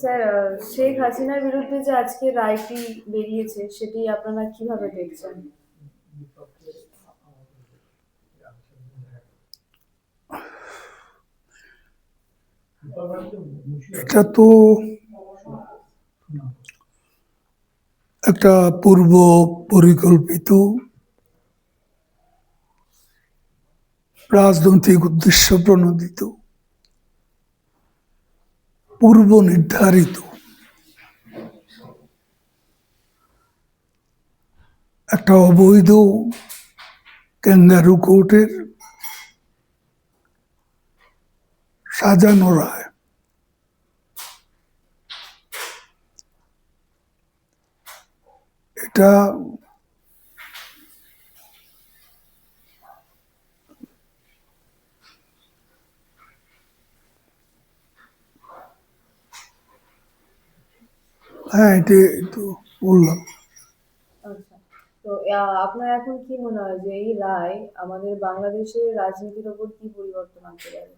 Sir Sheikh হাসিনার বিরুদ্ধে যে আজকে রায়টি বেরিয়েছে, সেটি আপনারা কীভাবে দেখছেন? এটা তো একটা পূর্ব পরিকল্পিত রাজনৈতিক উদ্দেশ্য প্রণোদিত। পূর্ব নির্ধারিত। একটা অবৈধ ক্যাঙ্গারু কোর্টের সাজানো রায়। এটা হ্যাঁ এটা তো বললাম। আচ্ছা তো আপনার এখন কি মনে হয় যে এই রায় আমাদের বাংলাদেশের রাজনীতির ওপর কি পরিবর্তন আনতে পারে?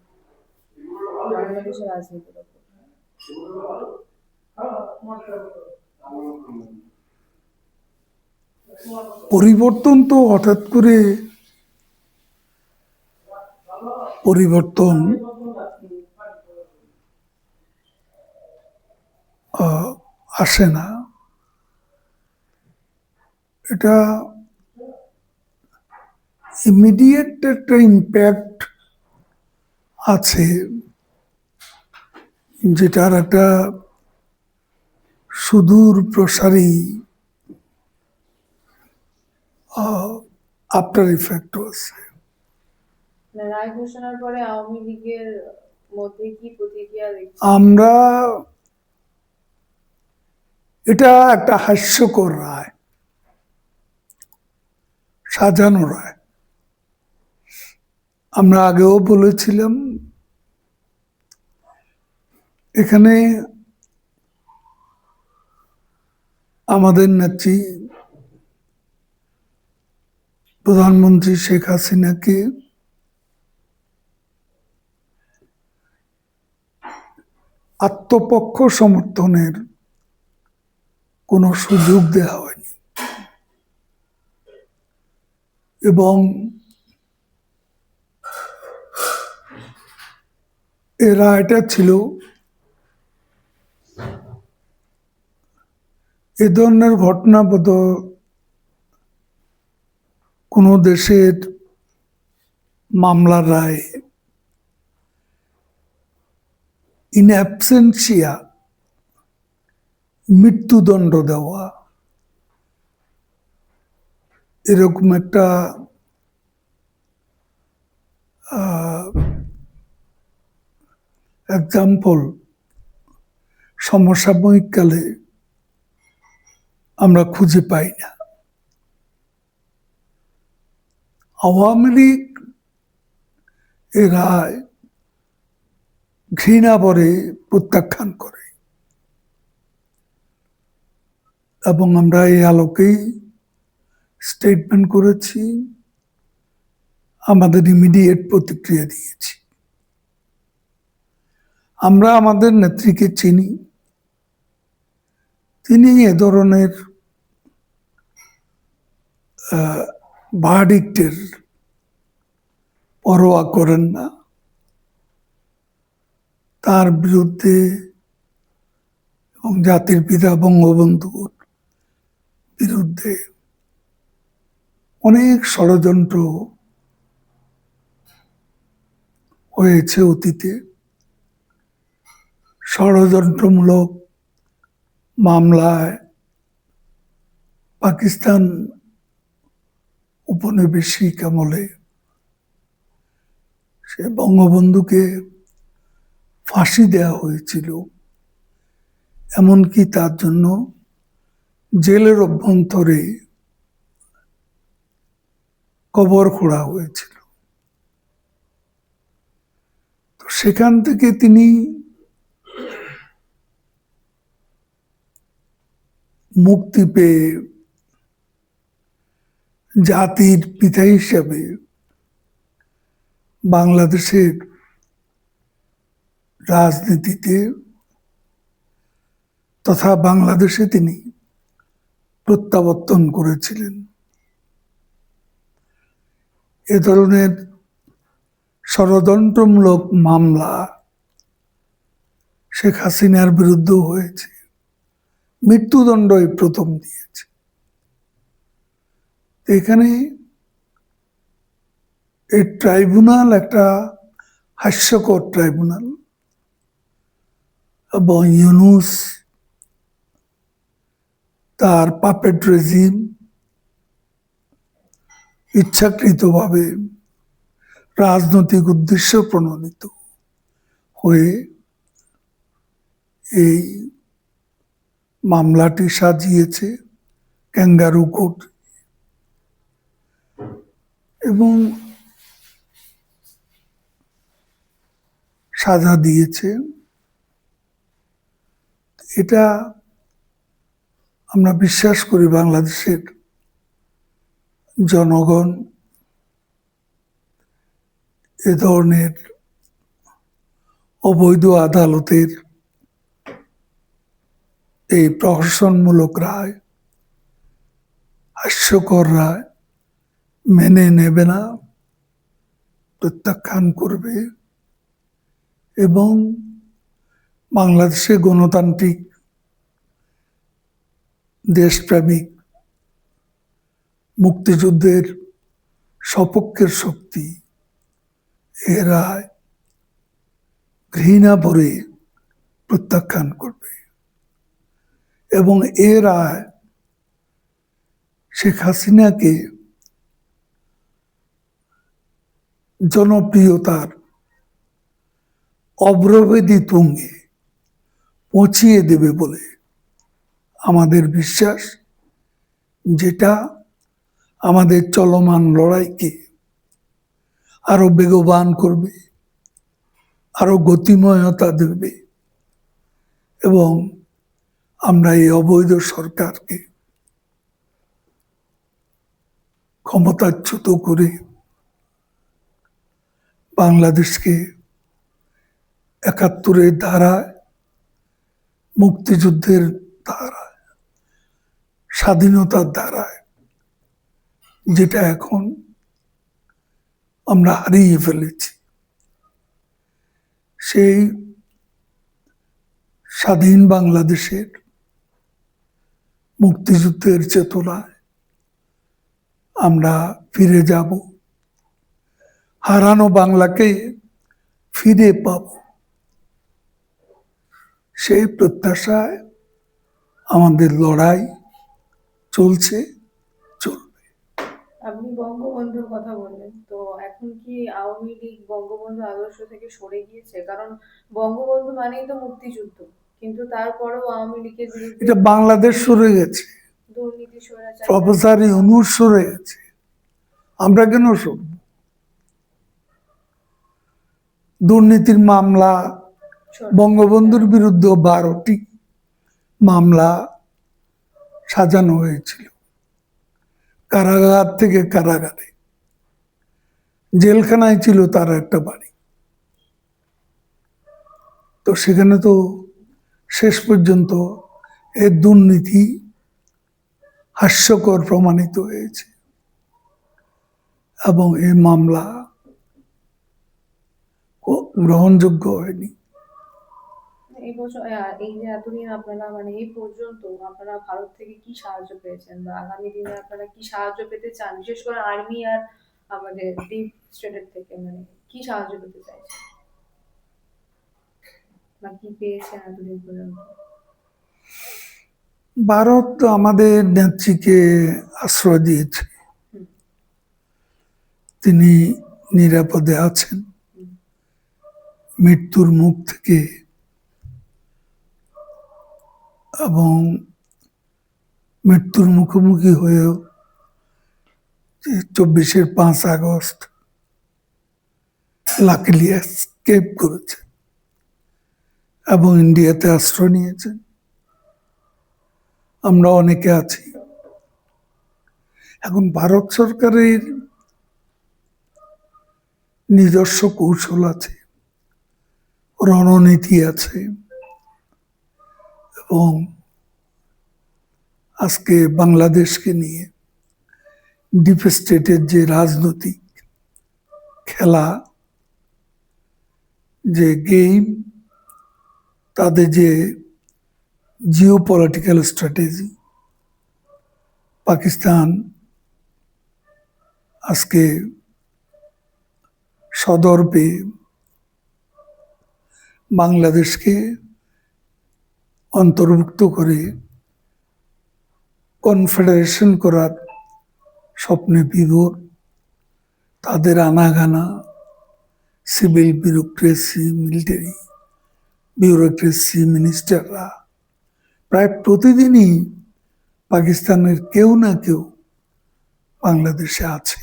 বাংলাদেশের রাজনীতির ওপর। পরিবর্তন তো হঠাৎ করে পরিবর্তন আসে না। এটা ইমিডিয়েট একটা ইম্প্যাক্ট আছে যেটার একটা সুদূর প্রসারী আফটার ইফেক্টও আছে। রায় ঘোষণার পরে আওয়ামী লীগের মধ্যে কি প্রতিক্রিয়া আমরা এটা একটা হাস্যকর রায়, সাজানো রায়। আমরা আগেও বলেছিলাম, এখানে আমাদের নাচি প্রধানমন্ত্রী শেখ হাসিনাকে আত্মপক্ষ সমর্থনের কোনো সুযোগ দেওয়া হয়নি। এবং এ রায়টা ছিল এ ধরনের ঘটনা বোধ কোনো দেশের মামলার রায় ইন অ্যাবসেন্সিয়া মৃত্যুদণ্ড দেওয়া। এরকম একটা এক্সাম্পল সমসাময়িক কালে আমরা খুঁজে পাই না। আওয়ামী লীগ এ রায় ঘৃণা ভরে প্রত্যাখ্যান করে। এবং আমরা এই আলোকেই স্টেটমেন্ট করেছি, আমাদের ইমিডিয়েট প্রতিক্রিয়া দিয়েছি। আমরা আমাদের নেত্রীকে চিনি, তিনি এ ধরনের ভার্ডিক্টের পরোয়া করেন না। তার বিরুদ্ধে এবং জাতির পিতা বঙ্গবন্ধুর বিরুদ্ধে অনেক ষড়যন্ত্র হয়েছে অতীতে। ষড়যন্ত্রমূলক মামলায় পাকিস্তান উপনিবেশিক আমলে সে বঙ্গবন্ধুকে ফাঁসি দেওয়া হয়েছিল। এমনকি তার জন্য জেলের অভ্যন্তরে কবর খোঁড়া হয়েছিল। তো সেখান থেকে তিনি মুক্তি পেয়ে জাতির পিতা হিসাবে বাংলাদেশের রাজনীতিতে তথা বাংলাদেশে তিনি প্রত্যাবর্তন করেছিলেন। এ ধরনের ষড়যন্ত্রমূলক মামলা শেখ হাসিনার বিরুদ্ধেও হয়েছে। মৃত্যুদণ্ডই প্রথম দিয়েছে। এখানে এই ট্রাইব্যুনাল একটা হাস্যকর ট্রাইব্যুনাল। এবং ইউনুস তার পাপেট রেজিম ইচ্ছাকৃতভাবে রাজনৈতিক উদ্দেশ্য প্রণোদিত হয়ে এই মামলাটি সাজিয়েছে ক্যাঙ্গারু কোর্ট। এবং সাজা দিয়েছে। এটা আমরা বিশ্বাস করি বাংলাদেশের জনগণ এ ধরনের অবৈধ আদালতের এই প্রহসনমূলক রায়, হাস্যকর রায় মেনে নেবে না, প্রত্যাখ্যান করবে এবং বাংলাদেশে গণতান্ত্রিক দেশপ্রেমিক, মুক্তিযুদ্ধের সপক্ষের শক্তি এ রায় ঘৃণা ভরে প্রত্যাখ্যান করবে। এবং এ রায় শেখ হাসিনাকে জনপ্রিয়তার অগ্রবেদী তুঙ্গে পৌঁছিয়ে দেবে বলে আমাদের বিশ্বাস, যেটা আমাদের চলমান লড়াইকে আরও বেগবান করবে, আরও গতিময়তা দেবে এবং আমরা এই অবৈধ সরকারকে ক্ষমতাচ্যুত করে বাংলাদেশকে একাত্তরের ধারায় মুক্তিযুদ্ধের ধারায় স্বাধীনতার দ্বারায়, যেটা এখন আমরা হারিয়ে ফেলেছি। সেই স্বাধীন বাংলাদেশের মুক্তিযুদ্ধের চেতনায় আমরা ফিরে যাব। হারানো বাংলাকে ফিরে পাব। সেই প্রত্যাশায় আমাদের লড়াই চলছে চলবে। আপনি বঙ্গবন্ধুর কথা বললেন তো এখন কি আওয়ামী লীগ বঙ্গবন্ধু আদর্শ থেকে সরে গিয়েছে? কারণ বঙ্গবন্ধু মানেই তো মুক্তিযুদ্ধ কিন্তু তারপরেও আওয়ামী লীগের বিরুদ্ধে এটা বাংলাদেশ সরে গেছে। দুর্নীতি স্বৈরাচার। প্রফেসর ইউনুস সরে গেছে। আমরা কেন সরব? দুর্নীতির মামলা বঙ্গবন্ধুর বিরুদ্ধে বারোটি মামলা সাজানো হয়েছিল। কারাগার থেকে কারাগারে। জেলখানায় ছিল তার একটা বাড়ি। তো সেখানে তো শেষ পর্যন্ত এর দুর্নীতি হাস্যকর প্রমাণিত হয়েছে। এবং এই মামলা গ্রহণযোগ্য হয়নি। এই বছর এই যে এতদিন আপনারা মানে এই পর্যন্ত আপনারা ভারত থেকে কি সাহায্য পেয়েছেন বা আগামী দিনে আপনারা কি সাহায্য পেতে চান? বিশেষ করে আর্মি আর আমাদের ডিপ স্টেটের থেকে মানে কি সাহায্য পেতে চাইছেন? বা কি পেয়েছেন এতদিন পর্যন্ত? ভারত আমাদের নেত্রীকে আশ্রয় দিয়েছে। তিনি নিরাপদে আছেন। মৃত্যুর মুখ থেকে এবং মৃত্যুর মুখোমুখি হয়েও যে চব্বিশের পাঁচ আগস্ট লাকিলি স্কেপ করেছে এবং ইন্ডিয়াতে আশ্রয় নিয়েছেন। আমরা অনেকে আছি। এখন ভারত সরকারের নিজস্ব কৌশল আছে, রণনীতি আছে। এবং আজকে বাংলাদেশকে নিয়ে ডিপ স্টেটের যে রাজনৈতিক খেলা, যে গেম তাদের যে জিও পলিটিক্যাল স্ট্র্যাটেজি পাকিস্তান আজকে সদর্পে বাংলাদেশকে অন্তর্ভুক্ত করে কনফেডারেশন করার স্বপ্নে বিভোর। তাদের আনাগানা সিভিল বিউরোক্রেসি মিলিটারি বিউরোক্রেসি মিনিস্টাররা প্রায় প্রতিদিনই পাকিস্তানের কেউ না কেউ বাংলাদেশে আছে।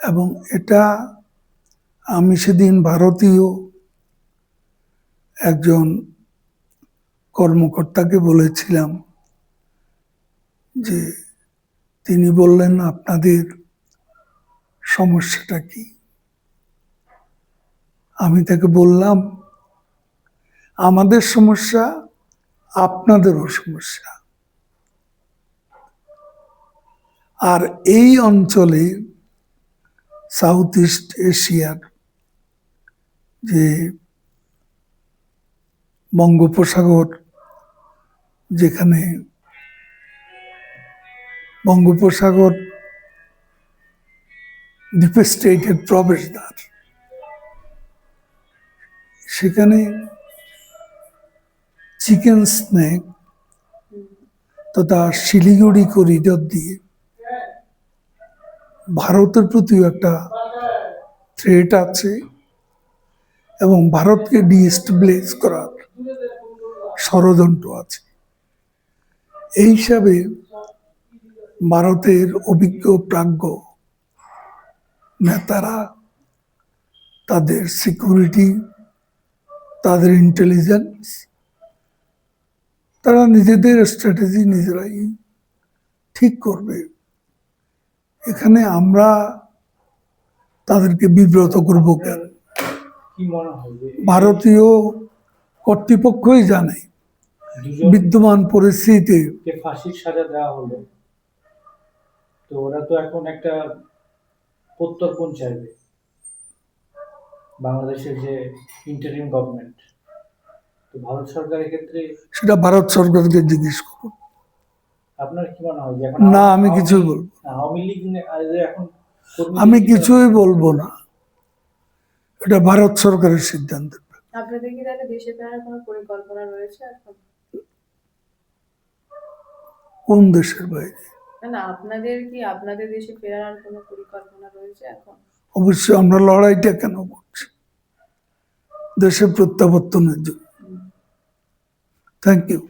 এবং এটা আমি সেদিন ভারতীয় একজন কর্মকর্তাকে বলেছিলাম যে তিনি বললেন, আপনাদের সমস্যাটা কি? আমি তাকে বললাম, আমাদের সমস্যা আপনাদেরও সমস্যা। আর এই অঞ্চলে সাউথ ইস্ট এশিয়ার যে বঙ্গোপসাগর যেখানে বঙ্গোপসাগর ডিপ স্টেটের প্রবেশদ্বার, সেখানে চিকেন স্ন্যাক তথা শিলিগুড়ি করিডর দিয়ে ভারতের প্রতিও একটা থ্রেট আছে এবং ভারতকে ডিস্টেবলাইজ করার ষড়যন্ত্র আছে। এই হিসাবে ভারতের অভিজ্ঞ প্রাজ্ঞ নেতারা তাদের সিকিউরিটি তাদের ইন্টেলিজেন্স তারা নিজেদের স্ট্র্যাটেজি নিজেরাই ঠিক করবে। এখানে আমরা তাদেরকে বিব্রত করব কেন? ভারতীয় কর্তৃপক্ষই জানে। বিদ্যমান পরিস্থিতিতে। ফাঁসির সাজা দেওয়া হলো তো ওরা তো এখন একটা প্রত্যর্পণ চাইবে। বাংলাদেশের যে ইন্টারিম গভর্নমেন্ট তো ভারত সরকারের ক্ষেত্রে সেটা ভারত সরকারকে জিজ্ঞেস করুন আপনার কি মনে হয় এখন না, আমি কিছুই বলব না। আওয়ামী লীগ এখন আমি কিছুই বলব না। এটা ভারত সরকারের সিদ্ধান্ত। আপনাদের কি তাহলে দেশে ফেরার কোনো পরিকল্পনা রয়েছে এখন? কোন দেশের বাইরে? না আপনাদের কি আপনাদের দেশে ফেরার কোনো পরিকল্পনা রয়েছে এখন? অবশ্যই আমরা লড়াইটা কেন করছি? দেশের প্রত্যাবর্তনের জন্য। Thank you